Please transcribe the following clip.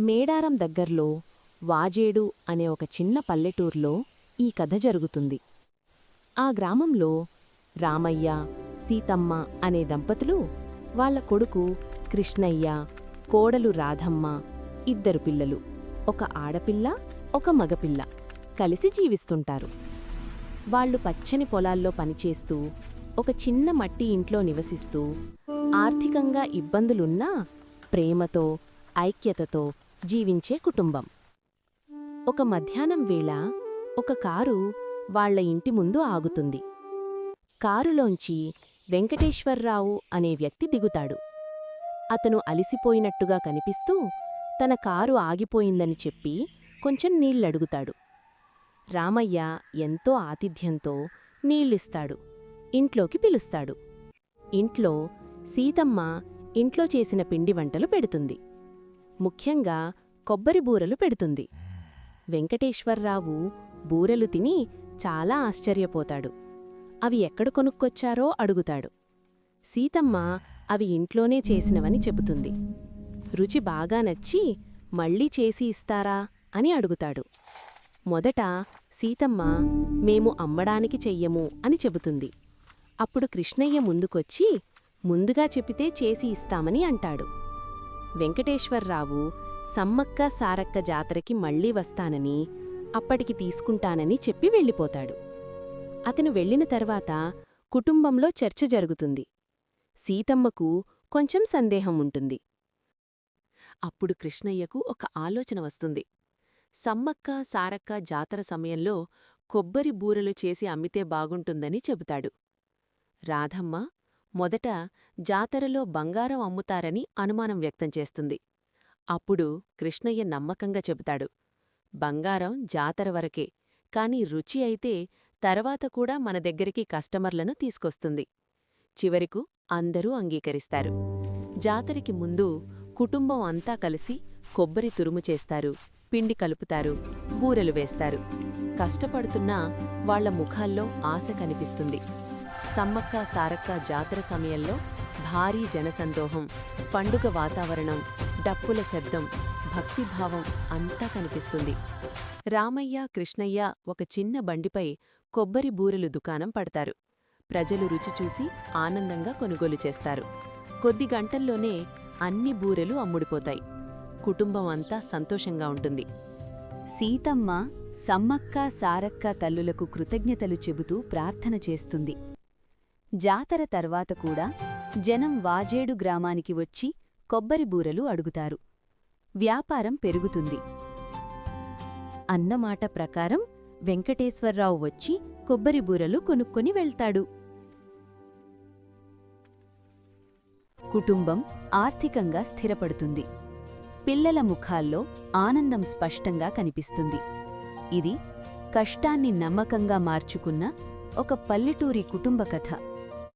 మేడారం దగ్గర్లో వాజేడు అనే ఒక చిన్న పల్లెటూర్లో ఈ కథ జరుగుతుంది. ఆ గ్రామంలో రామయ్య సీతమ్మ అనే దంపతులు వాళ్ళ కొడుకు కృష్ణయ్య కోడలు రాధమ్మ ఇద్దరు పిల్లలు. ఒక ఆడపిల్ల ఒక మగపిల్ల కలిసి జీవిస్తుంటారు. వాళ్ళు పచ్చని పొలాల్లో పనిచేస్తూ ఒక చిన్న మట్టి ఇంట్లో నివసిస్తూ ఆర్థికంగా ఇబ్బందులున్నా ప్రేమతో ఐక్యతతో జీవించే కుటుంబం. ఒక మధ్యాహ్నం వేళ ఒక కారు వాళ్ళ ఇంటి ముందు ఆగుతుంది. కారులోంచి వెంకటేశ్వర్రావు అనే వ్యక్తి దిగుతాడు. అతను అలిసిపోయినట్టుగా కనిపిస్తూ తన కారు ఆగిపోయిందని చెప్పి కొంచెం నీళ్ళడుగుతాడు రామయ్య ఎంతో ఆతిథ్యంతో నీళ్ళిస్తాడు. ఇంట్లోకి పిలుస్తాడు. ఇంట్లో సీతమ్మ ఇంట్లో చేసిన పిండి వంటలు పెడుతుంది. ముఖ్యంగా కొబ్బరి బూరలు పెడుతుంది. వెంకటేశ్వర్రావు బూరెలు తిని చాలా ఆశ్చర్యపోతాడు. అవి ఎక్కడ కొనుక్కొచ్చారో అడుగుతాడు. సీతమ్మ అవి ఇంట్లోనే చేసినవని చెబుతుంది. రుచి బాగా నచ్చి మళ్ళీ చేసి ఇస్తారా అని అడుగుతాడు. మొదట సీతమ్మ మేము అమ్మడానికి చెయ్యము అని చెబుతుంది. అప్పుడు కృష్ణయ్య ముందుకొచ్చి ముందుగా చెపితే చేసి ఇస్తామని అంటాడు. వెంకటేశ్వర్రావు సమ్మక్క సారక్క జాతరకి మళ్ళీ వస్తానని అప్పటికి తీసుకుంటానని చెప్పి వెళ్ళిపోతాడు. అతను వెళ్ళిన తర్వాత కుటుంబంలో చర్చ జరుగుతుంది. సీతమ్మకు కొంచెం సందేహం ఉంటుంది. అప్పుడు కృష్ణయ్యకు ఒక ఆలోచన వస్తుంది. సమ్మక్క సారక్క జాతర సమయంలో కొబ్బరి బూరెలు చేసి అమ్మితే బాగుంటుందని చెబుతాడు. రాధమ్మ మొదట జాతరలో బంగారం అమ్ముతారని అనుమానం వ్యక్తం చేస్తుంది. అప్పుడు కృష్ణయ్య నమ్మకంగా చెబుతాడు. బంగారం జాతర వరకే కాని రుచి అయితే తర్వాత కూడా మన దగ్గరికి కస్టమర్లను తీసుకొస్తుంది. చివరకు అందరూ అంగీకరిస్తారు. జాతరకి ముందు కుటుంబం అంతా కలిసి కొబ్బరి తురుము చేస్తారు పిండి కలుపుతారు బూరెలు వేస్తారు. కష్టపడుతున్నా వాళ్ళ ముఖాల్లో ఆశ కనిపిస్తుంది. సమ్మక్క సారక్క జాతర సమయంలో భారీ జనసందోహం పండుగ వాతావరణం డప్పుల శబ్దం భక్తిభావం అంతా కనిపిస్తుంది. రామయ్య కృష్ణయ్య ఒక చిన్న బండిపై కొబ్బరి బూరెలు దుకాణం పడతారు. ప్రజలు రుచి చూసి ఆనందంగా కొనుగోలు చేస్తారు. కొద్ది గంటల్లోనే అన్ని బూరెలు అమ్ముడిపోతాయి. కుటుంబం అంతా సంతోషంగా ఉంటుంది. సీతమ్మ సమ్మక్క సారక్క తల్లులకు కృతజ్ఞతలు చెబుతూ ప్రార్థన చేస్తుంది. జాతర తర్వాత కూడా జనం వాజేడు గ్రామానికి వచ్చి కొబ్బరి బూరలు అడుగుతారు. వ్యాపారం పెరుగుతుంది. అన్నమాట ప్రకారం వెంకటేశ్వరరావు వచ్చి కొబ్బరి బూరలు కొనుక్కొని వెళ్తాడు. కుటుంబం ఆర్థికంగా స్థిరపడుతుంది. పిల్లల ముఖాల్లో ఆనందం స్పష్టంగా కనిపిస్తుంది. ఇది కష్టాన్ని నమ్మకంగా మార్చుకున్న ఒక పల్లెటూరి కుటుంబ కథ.